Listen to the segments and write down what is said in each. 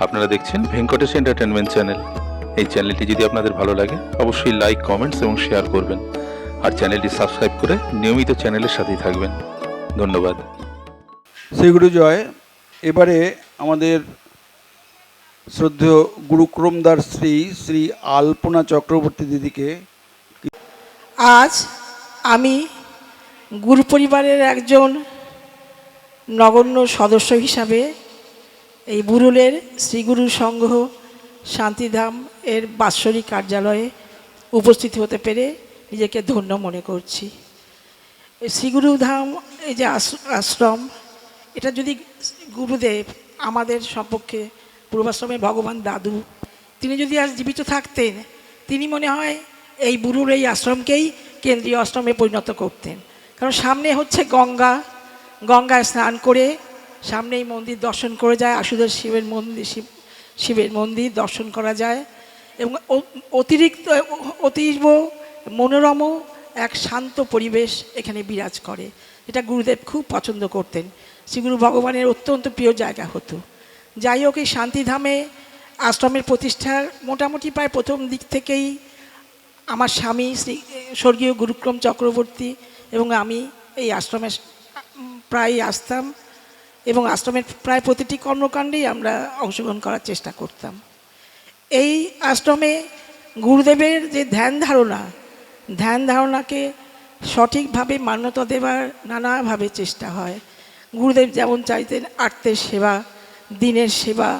আপনারা দেখছেন Venkatesh entertainment channel এই চ্যানেলটি যদি আপনাদের ভালো লাগে অবশ্যই লাইক কমেন্টস এবং শেয়ার করবেন। আর চ্যানেলটি সাবস্ক্রাইব করে নিয়মিত চ্যানেলের সাথেই থাকবেন। ধন্যবাদ। শ্রীগুরু জয় এবারে আমাদের শ্রদ্ধেয় গুরুক্রমদার শ্রী শ্রী আলপনা চক্রবর্তী দিদিকে আজ আমি গুরু পরিবারের একজন নগণ্য সদস্য হিসাবে এই বুরুলের শ্রীগুরু সংঘ শান্তিধাম এর বাৎসরিক কার্যালয়ে উপস্থিত হতে পেরে নিজেকে ধন্য মনে করছি। এই শ্রীগুরু এই যে আশ্রম, এটা যদি গুরুদেব আমাদের সম্পর্কে পূর্বাশ্রমের ভগবান দাদু, তিনি যদি আজ জীবিত থাকতেন, তিনি মনে হয় এই বুরুর এই আশ্রমকেই কেন্দ্রীয় আশ্রমে পরিণত করতেন। কারণ সামনে হচ্ছে গঙ্গা, গঙ্গায় স্নান করে সামনেই মন্দির দর্শন করে যায় আশুদের শিবের মন্দির, শিব, শিবের মন্দির দর্শন করা যায়। এবং অতিরিক্ত, অতীব মনোরম এক শান্ত পরিবেশ এখানে বিরাজ করে। এটা গুরুদেব খুব পছন্দ করতেন। শ্রীগুরু ভগবানের অত্যন্ত প্রিয় জায়গা হতো। যাই হোক, এই শান্তিধামে আশ্রমের প্রতিষ্ঠার মোটামুটি প্রায় প্রথম দিক থেকেই আমার স্বামী শ্রী, স্বর্গীয় গুরুক্রম চক্রবর্তী এবং আমি এই আশ্রমে প্রায় আসতাম। এবং আশ্রমের প্রায় প্রতিটি কর্মকাণ্ডেই আমরা অংশগ্রহণ করার চেষ্টা করতাম। এই আশ্রমে গুরুদেবের যে ধ্যান ধারণা, ধ্যান ধারণাকে সঠিকভাবে মান্যতা দেবার নানাভাবে চেষ্টা হয়। গুরুদেব যেমন চাইতেন আত্মের সেবা, দিনের সেবা,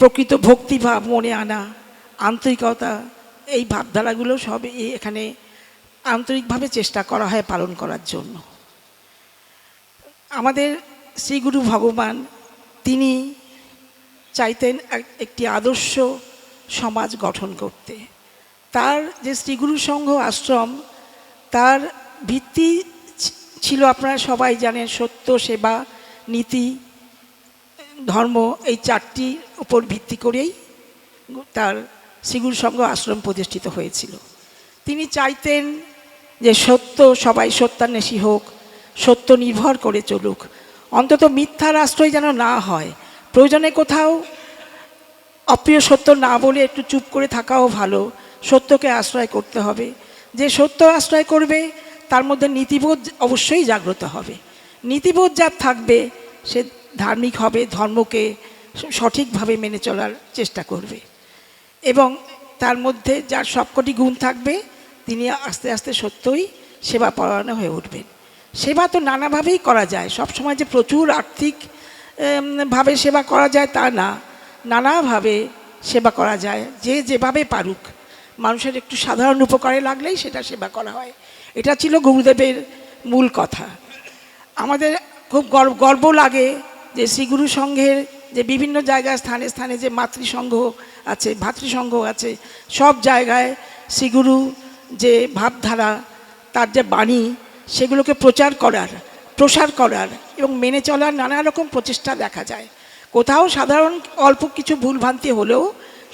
প্রকৃত ভক্তিভাব মনে আনা, আন্তরিকতা, এই ভাবধারাগুলো সব এখানে আন্তরিকভাবে চেষ্টা করা হয় পালন করার জন্য। আমাদের শ্রীগুরু ভগবান, তিনি চাইতেন এক- একটি আদর্শ সমাজ গঠন করতে। তার যে শ্রীগুরু সংঘ আশ্রম, তার ভিত্তি ছিল আপনারা সবাই জানেন সত্য, সেবা, নীতি, ধর্ম, এই চারটির উপর ভিত্তি করেই তার শ্রীগুরু সংঘ আশ্রম প্রতিষ্ঠিত হয়েছিল। তিনি চাইতেন যে সত্য সবাই সত্যান্বেষী হোক সত্য নির্ভর করে চলুক। অন্তত মিথ্যার আশ্রয় যেন না হয়। প্রয়োজনে কোথাও অপ্রিয় সত্য না বলে একটু চুপ করে থাকাও ভালো। সত্যকে আশ্রয় করতে হবে। যে সত্য আশ্রয় করবে, তার মধ্যে নীতিবোধ অবশ্যই জাগ্রত হবে। নীতিবোধ যার থাকবে, সে ধার্মিক হবে, ধর্মকে সঠিকভাবে মেনে চলার চেষ্টা করবে। এবং তার মধ্যে যার সবকটি গুণ থাকবে, তিনি আস্তে আস্তে সত্যই সেবা পরায়ণ হয়ে উঠবেন। সেবা তো নানাভাবেই করা যায়। সবসময় যে প্রচুর আর্থিক ভাবে সেবা করা যায় তা না। নানাভাবে সেবা করা যায়, যে যেভাবে পারুক। মানুষের একটু সাধারণ উপকারে লাগলেই সেটা সেবা করা হয়। এটা ছিল গুরুদেবের মূল কথা। আমাদের খুব গর্ব গর্ব লাগে যে শ্রীগুরু সংঘের যে বিভিন্ন জায়গায় স্থানে স্থানে যে মাতৃসংঘ আছে, ভাতৃসংঘ আছে, সব জায়গায় শ্রীগুরু যে ভাবধারা, তার যে বাণী সেগুলোকে প্রচার করার, প্রসার করার এবং মেনে চলার নানা রকম প্রচেষ্টা দেখা যায়। কোথাও সাধারণ অল্প কিছু ভুলভ্রান্তি হলেও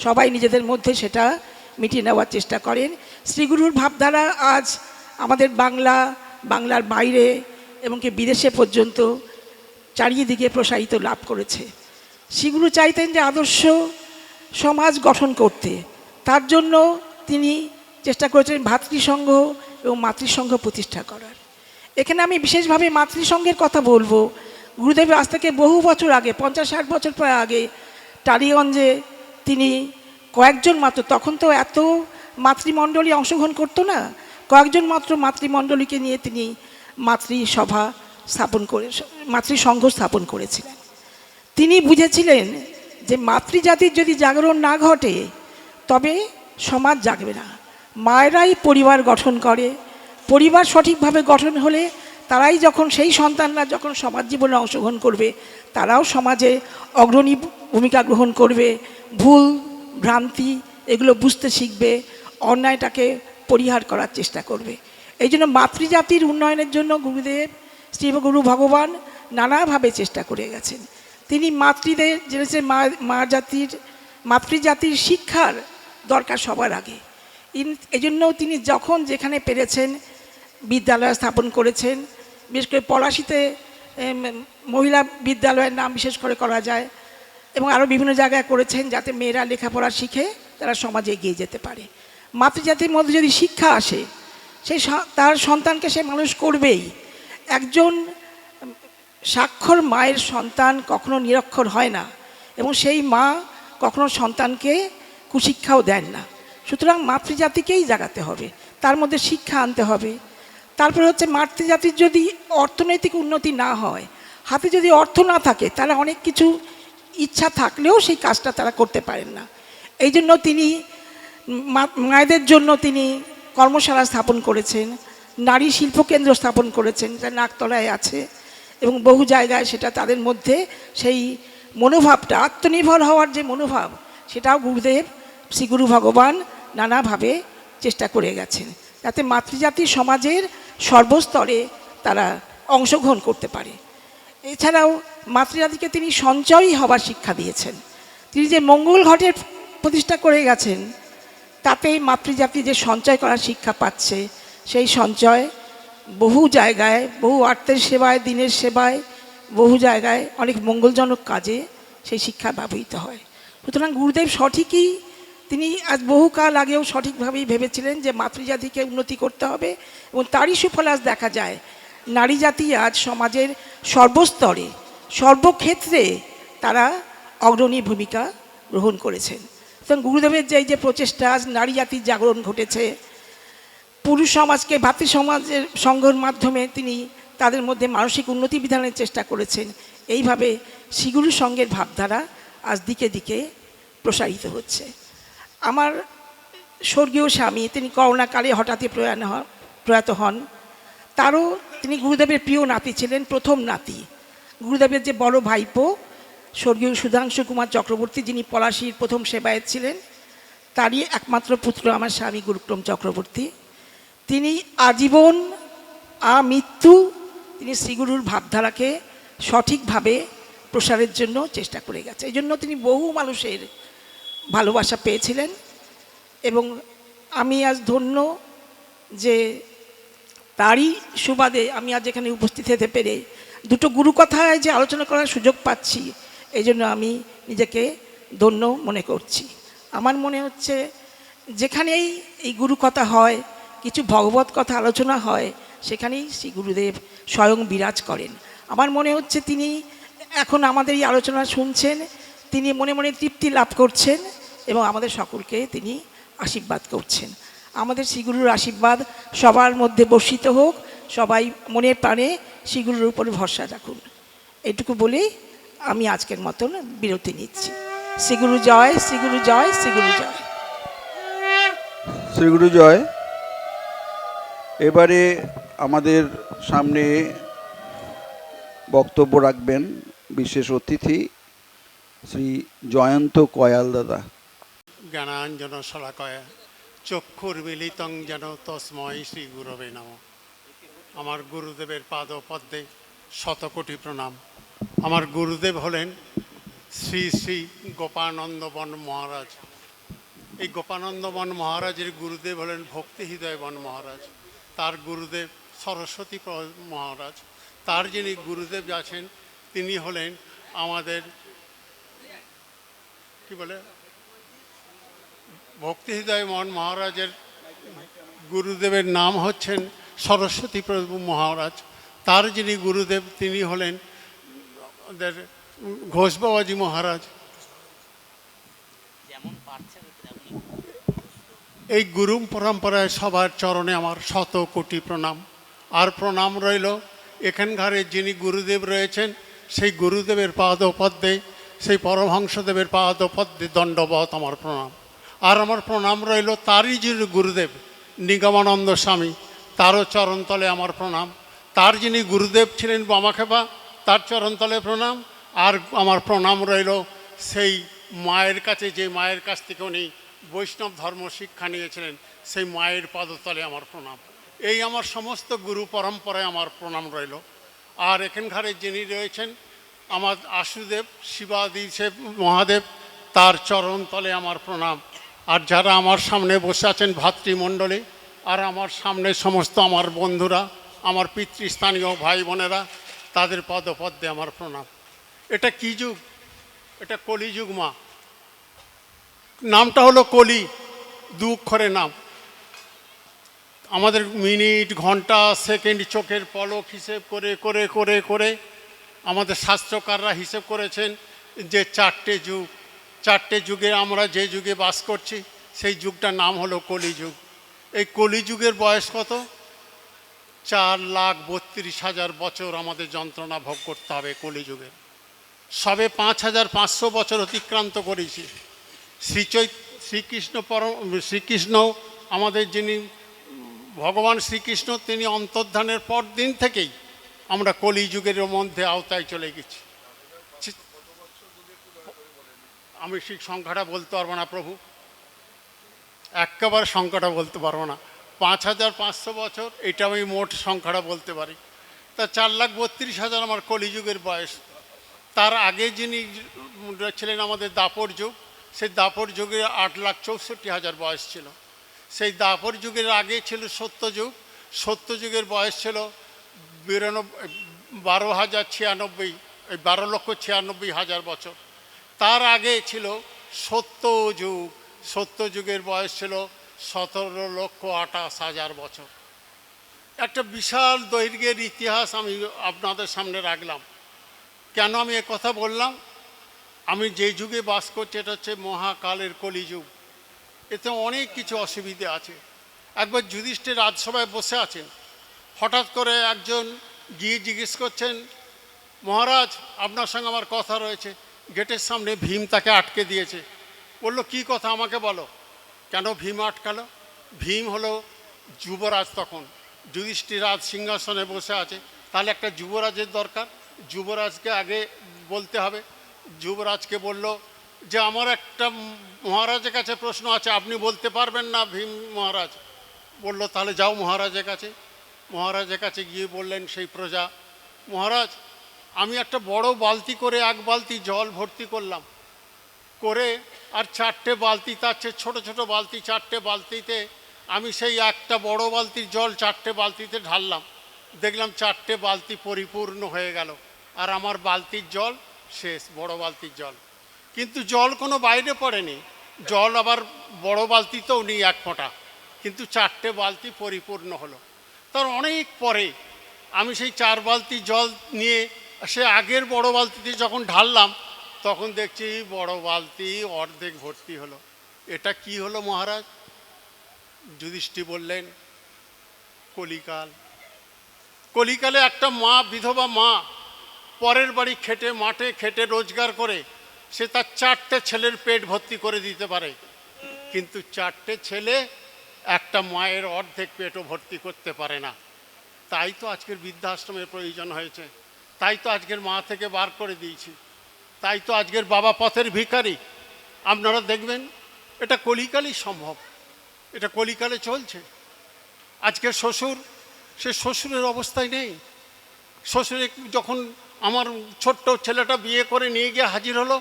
সবাই নিজেদের মধ্যে সেটা মিটিয়ে নেওয়ার চেষ্টা করেন। শ্রীগুরুর ভাবধারা আজ আমাদের বাংলা, বাংলার বাইরে এবং কি বিদেশে পর্যন্ত চারিদিকে প্রসারিত লাভ করেছে। সেগুলো চাইতেন যে আদর্শ সমাজ গঠন করতে। তার জন্য তিনি চেষ্টা করেছেন ভাতৃসংঘ এবং মাতৃসংঘ প্রতিষ্ঠা করার। এখানে আমি বিশেষভাবে মাতৃসংঘের কথা বলব। গুরুদেব আজ থেকে বহু বছর আগে, পঞ্চাশ ষাট বছর প্রায় আগে, টালিগঞ্জে তিনি কয়েকজন মাত্র, তখন তো এত মাতৃমণ্ডলী অংশগ্রহণ করতো না, কয়েকজন মাত্র মাতৃমণ্ডলীকে নিয়ে তিনি মাতৃসভা স্থাপন করে, মাতৃসংঘ স্থাপন করেছিলেন। তিনি বুঝেছিলেন যে মাতৃজাতির যদি জাগরণ না ঘটে, তবে সমাজ জাগবে না। মায়েরাই পরিবার গঠন করে পরিবার সঠিকভাবে গঠন হলে তারাই যখন সেই সন্তানরা যখন সমাজ জীবনে অংশগ্রহণ করবে, তারাও সমাজে অগ্রণী ভূমিকা গ্রহণ করবে। ভুল, ভ্রান্তি এগুলো বুঝতে শিখবে, অন্যায়টাকে পরিহার করার চেষ্টা করবে। এই জন্য মাতৃজাতির উন্নয়নের জন্য গুরুদেব, শ্রীগুরু ভগবান নানাভাবে চেষ্টা করে গেছেন। তিনি মাতৃদের, জেনেছেন মা মা জাতির, মাতৃজাতির শিক্ষার দরকার সবার আগে। ইন এজন্য তিনি যখন যেখানে পেরেছেন বিদ্যালয় স্থাপন করেছেন। বিশেষ করে পলাশিতে মহিলা বিদ্যালয়ের নাম বিশেষ করে করা যায় এবং আরও বিভিন্ন জায়গায় করেছেন যাতে মেয়েরা লেখাপড়া শিখে তারা সমাজে এগিয়ে যেতে পারে। মাতৃজাতির মধ্যে যদি শিক্ষা আসে, সেই তার সন্তানকে সে মানুষ করবেই। একজন স্বাক্ষর মায়ের সন্তান কখনো নিরক্ষর হয় না এবং সেই মা কখনো সন্তানকে কুশিক্ষাও দেন না। সুতরাং মাতৃজাতিকেই জাগাতে হবে, তার মধ্যে শিক্ষা আনতে হবে। তারপরে হচ্ছে মাতৃজাতির যদি অর্থনৈতিক উন্নতি না হয়, হাতে যদি অর্থ না থাকে তারা অনেক কিছু ইচ্ছা থাকলেও সেই কাজটা তারা করতে পারেন না। এই জন্য তিনি মায়েদের জন্য তিনি কর্মশালা স্থাপন করেছেন, নারী শিল্পকেন্দ্র স্থাপন করেছেন, যা নাকতলায় আছে এবং বহু জায়গায় সেটা তাদের মধ্যে সেই মনোভাবটা, আত্মনির্ভর হওয়ার যে মনোভাব, সেটাও গুরুদেব শ্রী গুরু ভগবান নানাভাবে চেষ্টা করে গেছেন। যাতে মাতৃজাতি সমাজের সর্বস্তরে তারা অংশগ্রহণ করতে পারে। এছাড়াও মাতৃজাতিকে তিনি সঞ্চয়ী হবার শিক্ষা দিয়েছেন। তিনি যে মঙ্গল ঘটের প্রতিষ্ঠা করে গেছেন, তাতে মাতৃজাতি যে সঞ্চয় করার শিক্ষা পাচ্ছে, সেই সঞ্চয় বহু জায়গায়, বহু আর্থের সেবায়, দিনের সেবায়, বহু জায়গায় অনেক মঙ্গলজনক কাজে সেই শিক্ষা ব্যবহৃত হয়। সুতরাং গুরুদেব সঠিকই তিনি আজ বহুকাল আগেও সঠিকভাবেই ভেবেছিলেন যে মাতৃজাতিকে উন্নতি করতে হবে এবং তারই সুফল আজ দেখা যায়। নারী জাতি আজ সমাজের সর্বস্তরে, সর্বক্ষেত্রে তারা অগ্রণী ভূমিকা গ্রহণ করেছেন। সুতরাং গুরুদেবের যে এই যে প্রচেষ্টা, আজ নারী জাতির জাগরণ ঘটেছে, পুরুষ সমাজকে ভাতৃ সমাজের সংঘর মাধ্যমে তিনি তাদের মধ্যে মানসিক উন্নতি বিধানের চেষ্টা করেছেন, এইভাবে শিগুরু সঙ্গের ভাবধারা আজ দিকে দিকে প্রসারিত হচ্ছে। আমার স্বর্গীয় স্বামী, তিনি করোনাকালে হঠাৎই প্রয়াণ হন প্রয়াত হন। তারও তিনি গুরুদেবের প্রিয় নাতি ছিলেন, প্রথম নাতি। গুরুদেবের যে বড় ভাইপো, স্বর্গীয় সুধাংশু কুমার চক্রবর্তী, যিনি পলাশির প্রথম সেবায়ত ছিলেন, তারই একমাত্র পুত্র আমার স্বামী গুরুক্রম চক্রবর্তী। তিনি আজীবন আমৃত্যু, তিনি শ্রীগুরুর ভাবধারাকে সঠিকভাবে প্রসারের জন্য চেষ্টা করে গেছে। এই জন্য তিনি বহু মানুষের ভালোবাসা পেয়েছিলেন এবং আমি আজ ধন্য যে তারই সুবাদে আমি আজ এখানে উপস্থিত হতে পেরে দুটো গুরু কথায় যে আলোচনা করার সুযোগ পাচ্ছি, এই জন্য আমি নিজেকে ধন্য মনে করছি। আমার মনে হচ্ছে যেখানেই এই গুরু কথা হয়, কিছু ভগবত কথা আলোচনা হয়, সেখানেই শ্রী গুরুদেব স্বয়ং বিরাজ করেন। আমার মনে হচ্ছে তিনি এখন আমাদের এই আলোচনা শুনছেন তিনি মনে মনে তৃপ্তি লাভ করছেন এবং আমাদের সকলকে তিনি আশীর্বাদ করছেন। আমাদের শ্রীগুরুর আশীর্বাদ সবার মধ্যে বর্ষিত হোক, সবাই মনে প্রাণে শ্রীগুরুর উপর ভরসা রাখুন। এটুকু বলেই আমি আজকের মতন বিরতি নিচ্ছি। শ্রীগুরু জয় শ্রীগুরু জয় শ্রীগুরু জয়। শ্রীগুরু জয়। এবারে আমাদের সামনে বক্তব্য রাখবেন বিশেষ অতিথি। শ্রী জয়ন্ত কয়াল দাদা। জ্ঞানাঞ্জন শলাকয়া চক্ষুর্মিলিতং যেন তস্ময় শ্রী গুরবে নাম। আমার গুরুদেবের পাদ পদ্মে শতকোটি প্রণাম। আমার গুরুদেব হলেন শ্রী শ্রী গোপানন্দ বন মহারাজ। এই গোপানন্দ বন মহারাজের গুরুদেব হলেন ভক্তি হৃদয় বন মহারাজ। তার গুরুদেব সরস্বতী মহারাজ। তার যিনি গুরুদেব আছেন, তিনি হলেন আমাদের কি বলে? ভক্তি হৃদয় মন মহারাজের গুরুদেবের নাম হচ্ছেন সরস্বতী প্রভু মহারাজ। তার যিনি গুরুদেব তিনি হলেন আমাদের ঘোষ বাবাজি মহারাজ। এই গুরু পরম্পরায় সবার চরণে আমার শত কোটি প্রণাম। আর প্রণাম রইল এখানকারে যিনি গুরুদেব রয়েছেন সেই গুরুদেবের পাদপদ্মে সেই পরমহংসদেবের পাদপদ্মে দণ্ডবত আমার প্রণাম। আর আমার প্রণাম রইল তারই যিনি গুরুদেব, নিগমানন্দ স্বামী, তারও চরণতলে আমার প্রণাম। তার যিনি গুরুদেব ছিলেন বামাখেপা, তার চরণতলে প্রণাম। আর আমার প্রণাম রইল সেই মায়ের কাছে, যে মায়ের কাছ থেকে উনি বৈষ্ণব ধর্ম শিক্ষা নিয়েছিলেন, সেই মায়ের পদতলে আমার প্রণাম। এই আমার সমস্ত গুরু পরম্পরায় আমার প্রণাম রইল। আর এখানকারে যিনি রয়েছেন আমার আশুদেব, শিবাদি মহাদেব, তার চরণ তলে আমার প্রণাম। আর যারা আমার সামনে বসে আছেন ভাতৃমণ্ডলী, আর আমার সামনে সমস্ত আমার বন্ধুরা, আমার পিতৃস্থানীয় ভাই বোনেরা, তাদের পদপদ্মে আমার প্রণাম। এটা কি যুগ? এটা কলিযুগ মা। নামটা হলো কলি দু অক্ষরের নাম। আমাদের মিনিট, ঘণ্টা, সেকেন্ড চোখের পলক হিসেব করে করে করে করে আমাদের শাস্ত্রকাররা হিসেব করেছেন যে চারটে যুগ, চারটে যুগে আমরা যে যুগে বাস করছি, সেই যুগটার নাম হলো কলিযুগ। এই কলিযুগের বয়স কত? চার লাখ বত্রিশ হাজার বছর আমাদের যন্ত্রণা ভোগ করতে হবে কলিযুগে সবে পাঁচ হাজার পাঁচশো বছর অতিক্রান্ত করেছি। শ্রীচৈ শ্রীকৃষ্ণ পরম, শ্রীকৃষ্ণ আমাদের যিনি, ভগবান শ্রীকৃষ্ণ, তিনি অন্তর্ধানের পর দিন থেকেই আমরা কলিযুগের মধ্যে আওতায় চলে গেছি। আমি ঠিক সংখ্যাটা বলতে পারব না প্রভু। একেবারে সংখ্যাটা বলতে পারব না। পাঁচ হাজার পাঁচশো বছর, এটা আমি মোট সংখ্যাটা বলতে পারি। তা চার লাখ বত্রিশ হাজার আমার কলিযুগের বয়স। তার আগে যিনি ছিলেন আমাদের দাপর যুগ, সেই দাপর যুগে আট লাখ চৌষট্টি হাজার বয়স ছিল। সেই দাপর যুগের আগে ছিল সত্য যুগ। সত্য যুগের বয়স ছিল বিরানব্বই বারো হাজার ছিয়ানব্বই, এই বারো লক্ষ ছিয়ানব্বই হাজার বছর। তার আগে ছিল সত্য যুগ। সত্য যুগের বয়স ছিল সতেরো লক্ষ আঠাশ হাজার বছর। একটা বিশাল দৈর্ঘ্যের ইতিহাস আমি আপনাদের সামনে রাখলাম। কেন আমি কথা বললাম? আমি যে যুগে বাস করছি, এটা হচ্ছে মহাকালের কলিযুগ। এতে অনেক কিছু অসুবিধে আছে। একবার যুধিষ্ঠির রাজসভায় বসে আছেন। হঠাৎ করে একজন গিয়ে জিজ্ঞেস করছেন, মহারাজ, আপনার সঙ্গে আমার কথা রয়েছে। গেটের সামনে ভীম তাকে আটকে দিয়েছে। বলল, কি কথা আমাকে বলো? কেন ভীম আটকালো? ভীম হলো যুবরাজ তখন। যুধিষ্ঠির রাজ সিংহাসনে বসে আছে। তাহলে একটা যুবরাজের দরকার। যুবরাজকে আগে বলতে হবে। যুবরাজকে বলল যে, আমার একটা মহারাজের কাছে প্রশ্ন আছে। আপনি বলতে পারবেন না ভীম মহারাজ? বলল, তাহলে যাও মহারাজের কাছে। মহারাজের কাছে গিয়ে বললেন, সেই প্রজা, মহারাজ, আমি একটা বড় বালতি করে এক বালতি জল ভর্তি করলাম। করে আর চারটে বালতি, তার চেয়ে ছোটো ছোটো বালতি, চারটে বালতিতে আমি সেই একটা বড় বালতির জল চারটে বালতিতে ঢাললাম। দেখলাম চারটে বালতি পরিপূর্ণ হয়ে গেল। আর আমার বালতির জল শেষ, বড় বালতির জল। কিন্তু জল কোনো বাইরে পড়েনি। জল আবার বড় বালতিতেও নেই এক ফোঁটা। কিন্তু চারটে বালতি পরিপূর্ণ হলো। তার অনেক পরে আমি সেই চার বালতি জল নিয়ে সে আগের বড় বালতিতে যখন ঢাললাম, তখন দেখছি বড় বালতি অর্ধেক ভর্তি হলো। এটা কি হলো মহারাজ? যুধিষ্ঠি বললেন, কলিকাল। কলিকালে একটা মা, বিধবা মা, পরের বাড়ি খেটে, মাঠে খেটে রোজগার করে, সে তার চারটে ছেলের পেট ভর্তি করে দিতে পারে। কিন্তু চারটে ছেলে একটা মায়ের অর্ধেক পেটও ভর্তি করতে পারে না। তাই তো আজকের বৃদ্ধাশ্রমের প্রয়োজন হয়েছে। তাই তো আজকের মা থেকে বার করে দিয়েছি। তাই তো আজকের বাবা পথের ভিখারি। আপনারা দেখবেন, এটা কলিকালই সম্ভব। এটা কলিকালে চলছে। আজকে শ্বশুর, সে শ্বশুরের অবস্থায় নেই। শ্বশুরে যখন আমার ছোট্ট ছেলেটা বিয়ে করে নিয়ে গিয়ে হাজির হলো,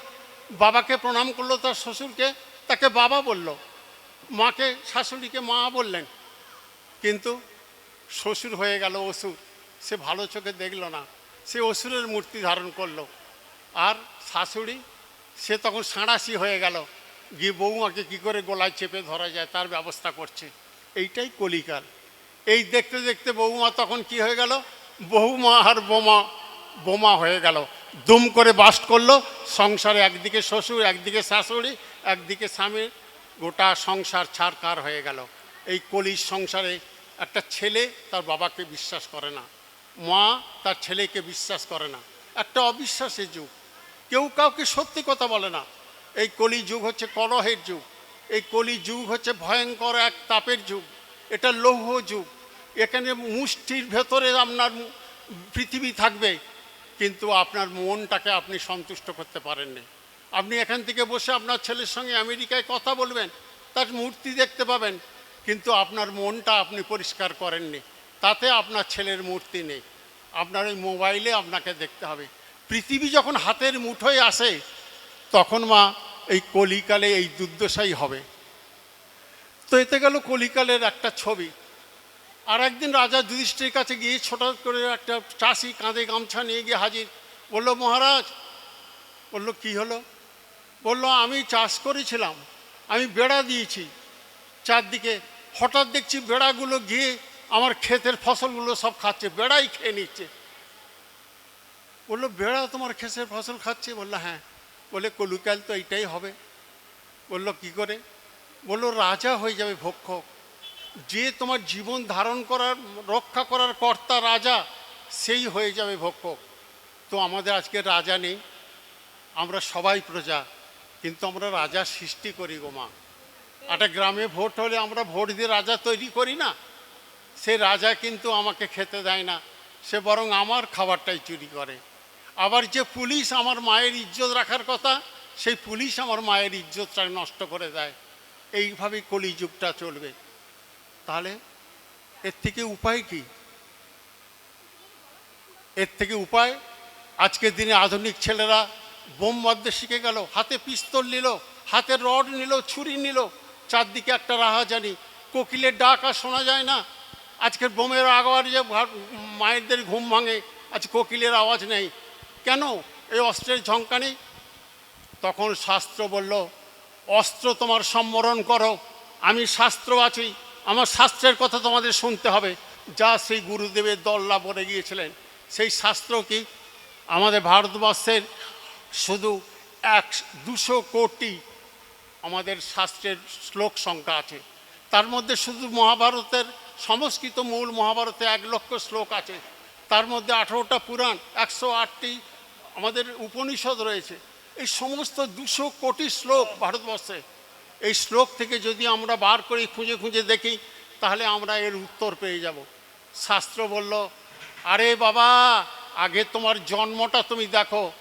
বাবাকে প্রণাম করল তার শ্বশুরকে, তাকে বাবা বলল। মাকে, শাশুড়িকে মা বললেন, কিন্তু শ্বশুর হয়ে গেল অসুর। সে ভালো চোখে দেখল না। সে অসুরের মূর্তি ধারণ করল। আর শাশুড়ি, সে তখন সাঁড়াশি হয়ে গেল। গিয়ে বৌমাকে কী করে গলায় চেপে ধরা যায় তার ব্যবস্থা করছে। এইটাই কলিকাল। এই দেখতে দেখতে বৌমা তখন কি হয়ে গেল? বৌমা আর বোমা বোমা হয়ে গেল। দুম করে বাস্ট করল। সংসারে একদিকে শ্বশুর, একদিকে শাশুড়ি, একদিকে স্বামীর গোটা সংসার ছাড়কার হয়ে গেল। এই কলির সংসারে একটা ছেলে তার বাবাকে বিশ্বাস করে না। মা তার ছেলেকে বিশ্বাস করে না। একটা অবিশ্বাসের যুগ। কেউ কাউকে সত্যি কথা বলে না। এই কলি যুগ হচ্ছে কলহের যুগ। এই কলি যুগ হচ্ছে ভয়ঙ্কর এক তাপের যুগ। এটা লৌহ যুগ। এখানে মুষ্টির ভেতরে আপনার পৃথিবী থাকবে, কিন্তু আপনার মনটাকে আপনি সন্তুষ্ট করতে পারেননি। আপনি এখান থেকে বসে আপনার ছেলের সঙ্গে আমেরিকায় কথা বলবেন, তার মূর্তি দেখতে পাবেন, কিন্তু আপনার মনটা আপনি পরিষ্কার করেননি। তাতে আপনার ছেলের মূর্তি নেই। আপনার ওই মোবাইলে আপনাকে দেখতে হবে। পৃথিবী যখন হাতের মুঠোয় আসে, তখন মা, এই কলিকালে এই দুর্দশাই হবে। তো এতে গেল কলিকালের একটা ছবি। আর একদিন রাজা যুধিষ্ঠির কাছে গিয়ে ছোট করে একটা চাষি কাঁধে গামছা নিয়ে গিয়ে হাজির। বলল, মহারাজ, বলল, কি হলো? বলল, আমি চাষ করেছিলাম, আমি বেড়া দিয়েছি। চারদিকে হঠাৎ দেখছি বেড়াগুলো গিয়ে আমার ক্ষেতের ফসলগুলো সব খাচ্ছে, বেড়াই খেয়ে নিচ্ছে। বলল, বেড়া তোমার ক্ষেতের ফসল খাচ্ছে? বলল হ্যাঁ। বলে কলুকাল তো এইটাই হবে। বলল, কি করে? বলল, রাজা হয়ে যাবে ভক্ষক। যে তোমার জীবন ধারণ করার, রক্ষা করার কর্তা রাজা, সেই হয়ে যাবে ভক্ষক। তো আমাদের আজকে রাজা নেই। আমরা সবাই প্রজা। কিন্তু আমরা রাজা সৃষ্টি করি গো মা। একটা গ্রামে ভোট হলে আমরা ভোট দিয়ে রাজা তৈরি করি না। সে রাজা কিন্তু আমাকে খেতে দেয় না। সে বরং আমার খাবারটাই চুরি করে। আবার যে পুলিশ আমার মায়ের ইজ্জত রাখার কথা, সেই পুলিশ আমার মায়ের ইজ্জতটা নষ্ট করে দেয়। এইভাবেই কলিযুগটা চলবে। তাহলে এর থেকে উপায় কি? এর থেকে উপায়, আজকের দিনে আধুনিক ছেলেরা বোম মারতে শিখে গেল, হাতে পিস্তল নিল, হাতে রড নিল, ছুরি নিল, চারদিকে একটা রাহাজানি কোকিলের ডাক আর শোনা যায় না। আজকের বোমের আগার যে মায়েরদের ঘুম ভাঙে, আজ কোকিলের আওয়াজ নেই। কেন? এই অস্ত্রের ঝঙ্কানি তখন শাস্ত্র বলল, অস্ত্র তোমার সম্বরণ করো, আমি শাস্ত্র আছি, আমার শাস্ত্রের কথা তোমাদের শুনতে হবে। যা সেই গুরুদেবের দল্লা বলে গিয়েছিলেন, সেই শাস্ত্র কি? আমাদের ভারতবর্ষের শুধু এক দুশো কোটি আমাদের শাস্ত্রের শ্লোক সংখ্যা আছে। তার মধ্যে শুধু মহাভারতের সংস্কৃত মূল মহাভারতে এক লক্ষ শ্লোক আছে। তার মধ্যে আঠেরোটা পুরাণ, একশো আটটি আমাদের উপনিষদ রয়েছে। এই সমস্ত দুশো কোটি শ্লোক ভারতবর্ষে। এই শ্লোক থেকে যদি আমরা বার করি, খুঁজে খুঁজে দেখি, তাহলে আমরা এর উত্তর পেয়ে যাব। শাস্ত্র বলল, আরে বাবা, আগে তোমার জন্মটা তুমি দেখো।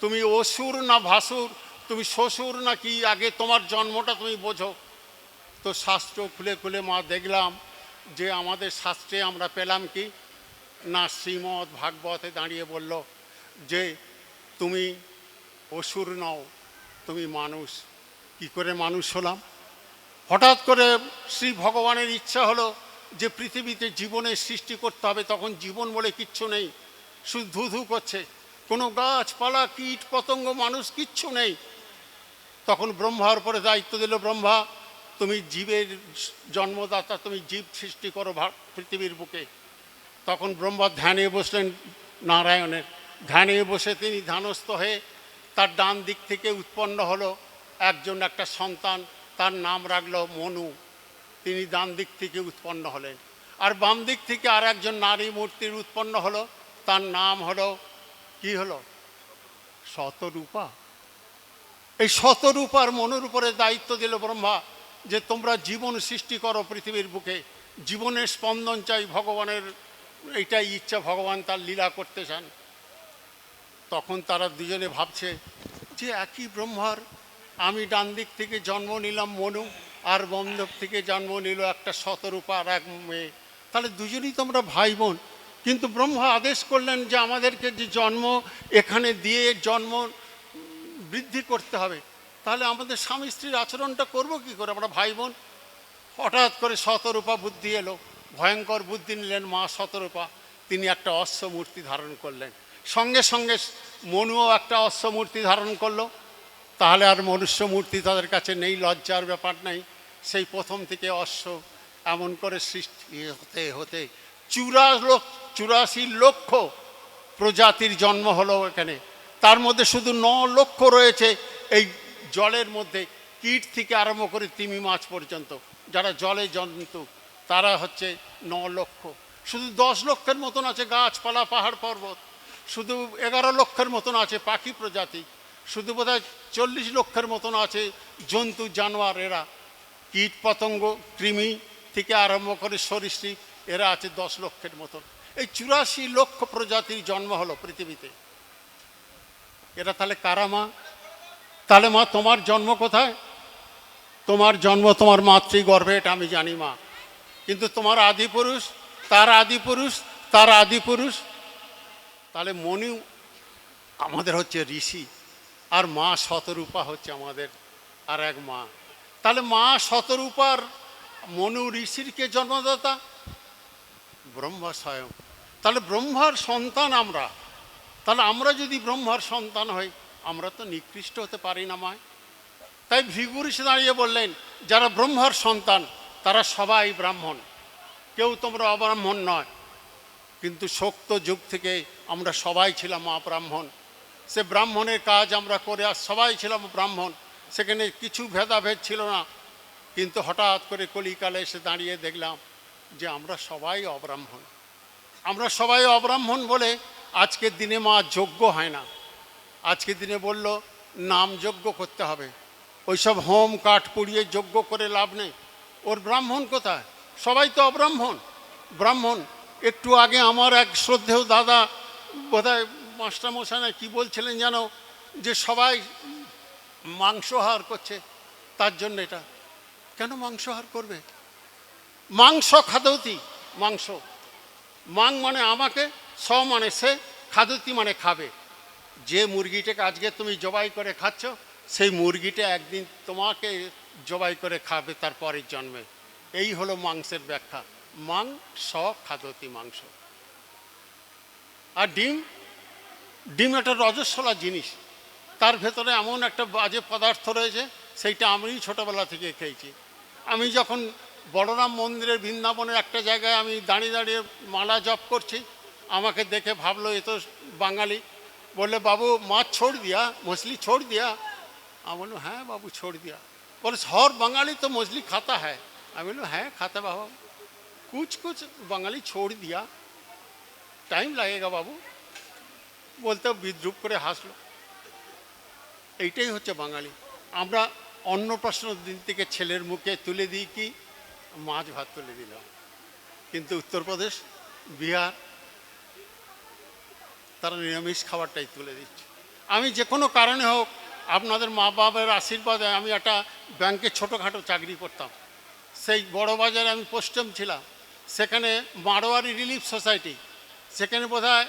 তুমি অসুর না ভাসুর, তুমি শ্বশুর না কি? আগে তোমার জন্মটা তুমি বোঝো। তো শাস্ত্র খুলে খুলে মা দেখলাম যে আমাদের শাস্ত্রে আমরা পেলাম কি? না শ্রীমৎ ভাগবতে দাঁড়িয়ে বলল যে তুমি অসুর নও, তুমি মানুষ। কি করে মানুষ হলাম? হঠাৎ করে শ্রী ভগবানের ইচ্ছা হলো যে পৃথিবীতে জীবনের সৃষ্টি করতে হবে, তখন জীবন বলে কিচ্ছু নেই, শুধু ধু করছে। কোনো গাছপালা, কীট, পতঙ্গ, মানুষ কিচ্ছু নেই। তখন ব্রহ্মার উপরে দায়িত্ব দিল, ব্রহ্মা, তুমি জীবের জন্মদাতা, তুমি জীব সৃষ্টি করো পৃথিবীর বুকে। তখন ব্রহ্মা ধ্যানে বসলেন নারায়ণের। ধ্যানে বসে তিনি ধ্যানস্থ হয়ে তার ডান দিক থেকে উৎপন্ন হলো একজন একটা সন্তান, তার নাম রাখল মনু। তিনি ডান দিক থেকে উৎপন্ন হলেন। আর বাম দিক থেকে আর একজন নারী মূর্তির উৎপন্ন হলো, তার নাম হলো কি হলো? শতরূপা। এই শতরূপার মনের উপরে দায়িত্ব দিল ব্রহ্মা যে তোমরা জীবন সৃষ্টি করো পৃথিবীর বুকে। জীবনের স্পন্দন চাই ভগবানের, এইটাই ইচ্ছা ভগবান তার লীলা করতে চান। তখন তারা দুজনে ভাবছে যে একই ব্রহ্মার, আমি ডান দিক থেকে জন্ম নিলাম মনু, আর বন্ধব থেকে জন্ম নিল একটা শতরূপা আর এক মেয়ে। তাহলে দুজনেই তোমরা ভাই বোন। কিন্তু ব্রহ্মা আদেশ করলেন যে আমাদেরকে যে জন্ম এখানে দিয়ে জন্ম বৃদ্ধি করতে হবে। তাহলে আমাদের স্বামী স্ত্রীর আচরণটা করব কি করে? আমরা ভাই বোন। হঠাৎ করে শতরূপা বুদ্ধি এলো। ভয়ঙ্কর বুদ্ধি নিলেন মা শতরূপা। তিনি একটা অশ্ব মূর্তি ধারণ করলেন। সঙ্গে সঙ্গে মনুও একটা অশ্ব মূর্তি ধারণ করল। তাহলে আর মনুষ্য মূর্তি তাদের কাছে নেই, লজ্জার ব্যাপার নেই। সেই প্রথম থেকে অশ্ব এমন করে সৃষ্টি হতে হতে চুরা লোক চুরাশি লক্ষ প্রজাতির জন্ম হলো এখানে। তার মধ্যে শুধু ন লক্ষ রয়েছে এই জলের মধ্যে। কীট থেকে আরম্ভ করে তিমি মাছ পর্যন্ত। যারা জলে জন্তু, তারা হচ্ছে ন লক্ষ। শুধু দশ লক্ষের মতন আছে গাছপালা, পাহাড় পর্বত। শুধু এগারো লক্ষের মতন আছে পাখি প্রজাতি। শুধু বোধ হয় চল্লিশ লক্ষের মতন আছে জন্তু জানোয়ার এরা কীট পতঙ্গ, কৃমি থেকে আরম্ভ করে সরীসৃপ, এরা আছে দশ লক্ষের মতন। এই চুরাশি লক্ষ প্রজাতির জন্ম হলো পৃথিবীতে। এটা তাহলে কারা মা? তাহলে মা, তোমার জন্ম কোথায়? তোমার জন্ম তোমার মাতৃগর্ভে, এটা আমি জানি মা। কিন্তু তোমার আদিপুরুষ তার আদিপুরুষ তার আদিপুরুষ তাহলে মনু আমাদের হচ্ছে ঋষি, আর মা শতরূপা হচ্ছে আমাদের আর এক মা। তাহলে মা শতরূপার মনু ঋষির কে জন্মদাতা? ব্রহ্মা স্বয়ং তাহলে ব্রহ্মার সন্তান আমরা। তাহলে আমরা যদি ব্রহ্মার সন্তান হই, আমরা তো নিকৃষ্ট হতে পারি না মায় তাই ভৃগুরিশ দাঁড়িয়ে বললেন, যারা ব্রহ্মার সন্তান, তারা সবাই ব্রাহ্মণ। কেউ তোমরা অব্রাহ্মণ নয়। কিন্তু শক্ত যুগ থেকে আমরা সবাই ছিলাম অব্রাহ্মণ। সে ব্রাহ্মণের কাজ আমরা করে আর সবাই ছিলাম ব্রাহ্মণ। সেখানে কিছু ভেদাভেদ ছিল না। কিন্তু হঠাৎ করে কলিকালে এসে দাঁড়িয়ে দেখলাম যে আমরা সবাই অব্রাহ্মণ। আমরা সবাই অব্রাহ্মণ বলে আজকের দিনে মা যোগ্য হয় না। আজকের দিনে বলল, নাম যজ্ঞ করতে হবে। ওইসব হোম কাঠ পুড়িয়ে যজ্ঞ করে লাভ নেই। ওর ব্রাহ্মণ কোথায়? সবাই তো অব্রাহ্মণ। ব্রাহ্মণ, একটু আগে আমার এক শ্রদ্ধেয় দাদা, বোধহয় মাস্টারমশাই না কি বলছিলেন যেন, যে সবাই মাংসহার করছে। তার জন্য এটা। কেন মাংসহার করবে? মাংস খাদতি, মাংস। মাং মানে আমাকে, স মানে সে, খাদতি মানে খাবে। যে মুরগিটাকে আজকে তুমি জবাই করে খাচ্ছ, সেই মুরগিটা একদিন তোমাকে জবাই করে খাবে তার পরের জন্মে। এই হলো মাংসের ব্যাখ্যা। মাং, স, খাদতি, মাংস। আর ডিম? ডিম একটা রজস্বলা জিনিস। তার ভেতরে এমন একটা বাজে পদার্থ রয়েছে, সেইটা আমি ছোটোবেলা থেকে খেয়েছি। আমি যখন বড়রাম মন্দিরের বৃন্দাবনের একটা জায়গায় আমি দাঁড়িয়ে দাঁড়িয়ে মালা জপ করছি। আমাকে দেখে ভাবলো, এ তো বাঙালি। বললে, বাবু মাছ ছোড় দিয়া, মছলি ছোড় দিয়া। আমি বলল হ্যাঁ বাবু, ছোড় দিয়া। বলে, হর বাঙালি তো মছলি খাতা হ্যাঁ আমি বলল হ্যাঁ খাতা বাবা। কুচ কুচ, বাঙালি ছোড় দিয়া। টাইম লাগেগা বাবু। বলতে বিদ্রুপ করে হাসলো। এইটাই হচ্ছে বাঙালি। আমরা অন্নপ্রাশন দিন থেকে ছেলের মুখে তুলে দিই কি? মাছ ভাত তুলে দিলাম কিন্তু উত্তরপ্রদেশ, বিহার, তারা নিরামিষ খাবারটাই তুলে দিচ্ছে। আমি যে কোনো কারণে হোক আপনাদের মা বাবার আশীর্বাদে আমি একটা ব্যাংকে ছোটোখাটো চাকরি করতাম। সেই বড় বাজারে আমি পোস্টম ছিলাম। সেখানে মারোয়ারি রিলিফ সোসাইটি, সেখানে বোধহয়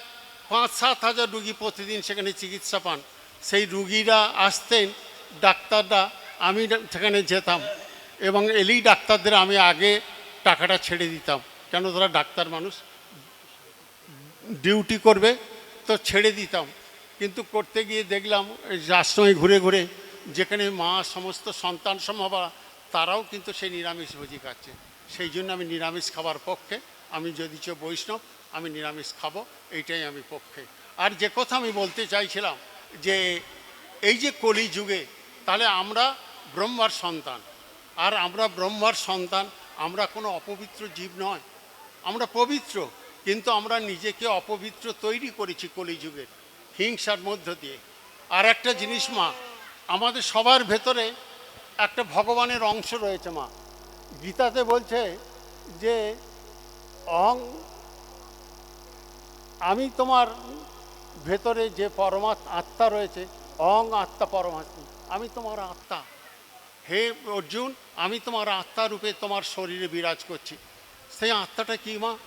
পাঁচ সাত হাজার রুগী প্রতিদিন সেখানে চিকিৎসা পান। সেই রুগীরা আসতেন, ডাক্তাররা, আমি সেখানে যেতাম। এবং এলেই ডাক্তারদের আমি আগে টাকাটা ছেড়ে দিতাম। কেন তারা ডাক্তার মানুষ? ডিউটি করবে তো ছেড়ে দিতাম। কিন্তু করতে গিয়ে দেখলাম আশ্রমে ঘুরে ঘুরে যেখানে মা সমস্ত সন্তান সম্ভবা তারাও কিন্তু সেই নিরামিষ ভোজি খাচ্ছে। সেই জন্য আমি নিরামিষ খাবার পক্ষে, আমি যদিচ বৈষ্ণব, আমি নিরামিষ খাব, এইটাই আমি পক্ষে। আর যে কথা আমি বলতে চাইছিলাম যে, এই যে কলি যুগে তাহলে আমরা ব্রহ্মার সন্তান। আর আমরা ব্রহ্মার সন্তান, আমরা কোনো অপবিত্র জীব নয়। আমরা পবিত্র, কিন্তু আমরা নিজেকে অপবিত্র তৈরি করেছি কলিযুগের, হিংসার মধ্য দিয়ে। আর একটা জিনিস মা, আমাদের সবার ভেতরে একটা ভগবানের অংশ রয়েছে মা। গীতাতে বলছে যে, অং, আমি তোমার ভেতরে যে পরমাৎ আত্মা রয়েছে, অং আত্মা পরমাত্মা, আমি তোমার আত্মা। হে অর্জুন, আমি তোমার আত্মা রূপে তোমার শরীরে বিরাজ করছি। সেই আত্মাটা কি মা?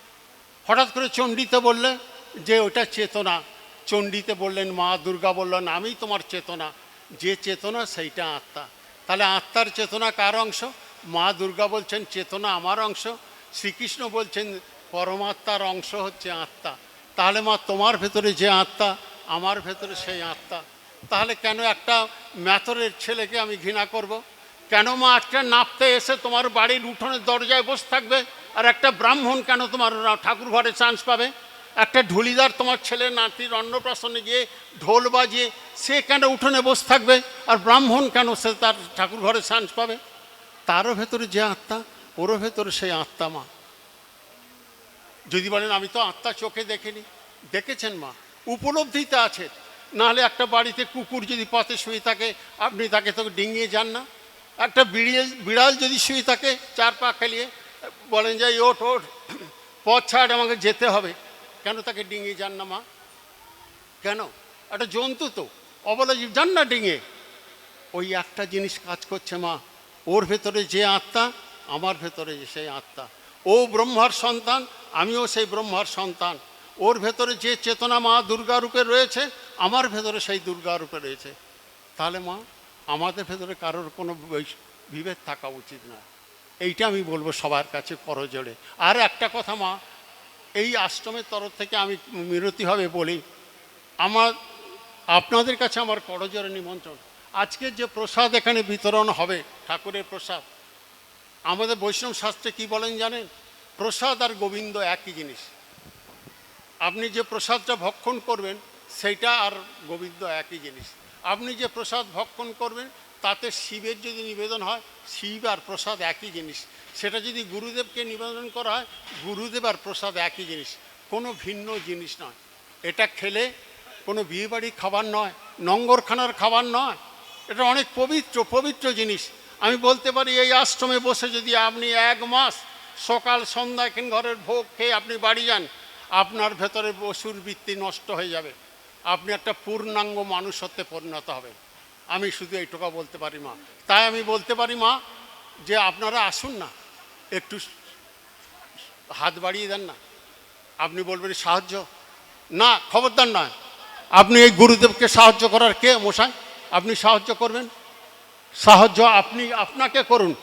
হঠাৎ করে চণ্ডীতে বললে যে ওটা চেতনা। চণ্ডীতে বললেন, মা দুর্গা বললেন, আমি তোমার চেতনা। যে চেতনা সেইটা আত্মা। তাহলে আত্মার চেতনা কার অংশ? মা দুর্গা বলছেন, চেতনা আমার অংশ। শ্রীকৃষ্ণ বলছেন, পরমাত্মার অংশ হচ্ছে আত্মা। তাহলে মা, তোমার ভেতরে যে আত্মা, আমার ভেতরে সেই আত্মা। তাহলে কেন একটা ম্যাথরের ছেলেকে আমি ঘৃণা করব। কেন মা একটা নাপতে এসে তোমার বাড়ির উঠোনের দরজায় বসে থাকবে? আর একটা ব্রাহ্মণ কেন তোমার ঠাকুর ঘরে চান্স পাবে? একটা ঢুলিদার তোমার ছেলে নাতির অন্নপ্রাশনে গিয়ে ঢোল বাজিয়ে সে কেন উঠোনে বসে থাকবে? আর ব্রাহ্মণ কেন সে তার ঠাকুর ঘরে চান্স পাবে? তারও ভেতরে যে আত্মা, ওরও ভেতরে সেই আত্মা মা। যদি বলেন, আমি তো আত্মা চোখে দেখিনি। দেখেছেন মা, উপলব্ধিতে আছে। নাহলে একটা বাড়িতে কুকুর যদি পথে শুয়ে থাকে, আপনি তাকে তো ডিঙিয়ে যান না। একটা বিড়িয়াল বিড়াল যদি শুয়ে থাকে, চার পা খেলিয়ে, বলেন যে, "এই ওঠ ওঠ, পথ ছাড়, আমাকে যেতে হবে। কেন তাকে ডিঙিয়ে যান না মা? কেন? একটা জন্তু তো, অবলা জীব, যান না ডিঙে ওই একটা জিনিস কাজ করছে মা, ওর ভেতরে যে আত্মা, আমার ভেতরে সেই আত্মা। ও ব্রহ্মার সন্তান, আমিও সেই ব্রহ্মার সন্তান। ওর ভেতরে যে চেতনা মা দুর্গা রূপে রয়েছে, আমার ভেতরে সেই দুর্গা রূপে রয়েছে। তাহলে মা আমাদের ভেতরে কারোর কোনো বিভেদ থাকা উচিত না। এইটা আমি বলব সবার কাছে করজোড়ে। আর একটা কথা মা, এই আশ্রমের তরফ থেকে আমি মিনতিভাবে বলি, আমার, আপনাদের কাছে আমার করজোড়ে নিমন্ত্রণ। আজকে যে প্রসাদ এখানে বিতরণ হবে, ঠাকুরের প্রসাদ, আমাদের বৈষ্ণব শাস্ত্রে কি বলেন জানেন? প্রসাদ আর গোবিন্দ একই জিনিস। আপনি যে প্রসাদটা ভক্ষণ করবেন, সেইটা আর গোবিন্দ একই জিনিস। আপনি যে প্রসাদ ভক্ষণ করবেন, তাতে শিবের যদি নিবেদন হয়, শিব আর প্রসাদ একই জিনিস। সেটা যদি গুরুদেবকে নিবেদন করা হয়, গুরুদেব আর প্রসাদ একই জিনিস। কোনো ভিন্ন জিনিস নয়। এটা খেলে কোনো বিয়েবাড়ির খাবার নয়, নঙ্গরখানার খাবার নয়। এটা অনেক পবিত্র পবিত্র জিনিস। আমি বলতে পারি, এই আশ্রমে বসে যদি আপনি এক মাস সকাল সন্ধ্যা ঘরের ভোগ খেয়ে আপনি বাড়ি যান, আপনার ভেতরে পশুর বৃত্তি নষ্ট হয়ে যাবে। আপনি একটা পূর্ণাঙ্গ মানুষ হতে পরিণত হবেন। আমি শুধু এইটুকু বলতে পারি, মা। তাই আমি বলতে পারি, মা, যে আপনারা আসুন না। একটু হাত বাড়িয়ে দেন না। আপনি বলবেন, সাহায্য? না, খবরদার নয়। আপনি এই গুরুদেবকে সাহায্য করার কে, মশাই? আপনি সাহায্য করবেন? সাহায্য আপনি, আপনাকে করুন।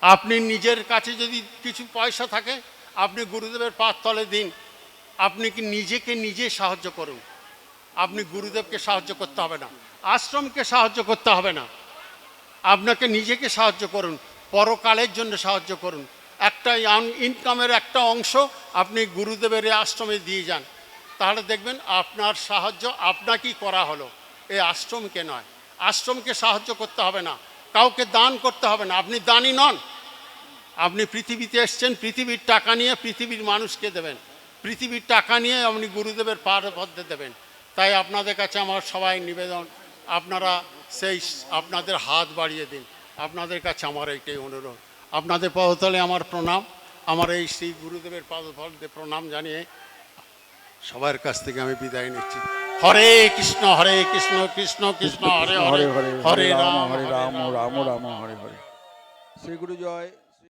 আপনি নিজের কাছে যদি কিছু পয়সা থাকে, আপনি গুরুদেবের পাত তলে দিন। আপনি কি নিজেকে নিজে সাহায্য করুন? আপনি গুরুদেবকে সাহায্য করতে হবে না, আশ্রমকে সাহায্য করতে হবে না। আপনাকে নিজেকে সাহায্য করুন, পরকালের জন্য সাহায্য করুন। একটা ইনকামের একটা অংশ আপনি গুরুদেবের আশ্রমে দিয়ে যান। তাহলে দেখবেন আপনার সাহায্য আপনাকেই করা হলো। এই আশ্রমকে নয়, আশ্রমকে সাহায্য করতে হবে না, কাউকে দান করতে হবে না। আপনি দানই নন। আপনি পৃথিবীতে এসছেন, পৃথিবীর টাকা নিয়ে পৃথিবীর মানুষকে দেবেন। পৃথিবীর টাকা নিয়ে আপনি গুরুদেবের পারপদ্যে দেবেন। তাই আপনাদের কাছে আমার সবাই নিবেদন আপনারা সেই আপনাদের হাত বাড়িয়ে দিন। আপনাদের কাছে আমার এইটাই অনুরোধ। আপনাদের পদতলে আমার প্রণাম আমার এই শ্রী গুরুদেবের পাদফলতে প্রণাম জানিয়ে সবার কাছ থেকে আমি বিদায় নিচ্ছি। হরে কৃষ্ণ হরে কৃষ্ণ কৃষ্ণ কৃষ্ণ হরে হরে হরে হরে হরে রাম হরে রাম রাম। রাম হরে হরে। শ্রী গুরু জয়